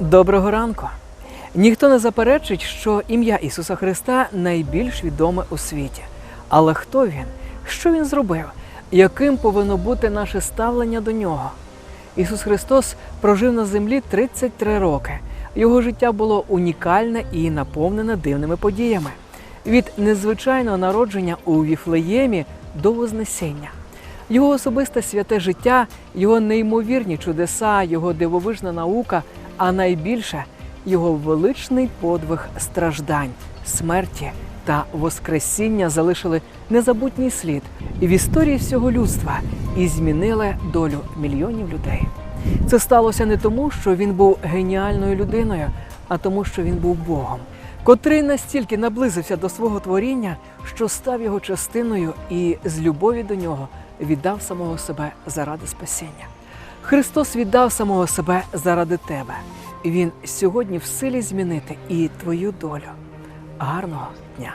Доброго ранку. Ніхто не заперечить, що ім'я Ісуса Христа найбільш відоме у світі. Але хто він? Що він зробив? Яким повинно бути наше ставлення до нього? Ісус Христос прожив на землі 33 роки. Його життя було унікальне і наповнене дивними подіями. Від незвичайного народження у Віфлеємі до Вознесіння. Його особисте святе життя, його неймовірні чудеса, його дивовижна наука, а найбільше його величний подвиг страждань, смерті та воскресіння залишили незабутній слід в історії всього людства і змінили долю мільйонів людей. Це сталося не тому, що він був геніальною людиною, а тому, що він був Богом, котрий настільки наблизився до свого творіння, що став його частиною і з любові до нього віддав самого себе заради спасіння. Христос віддав самого себе заради тебе. Він сьогодні в силі змінити і твою долю. Гарного дня!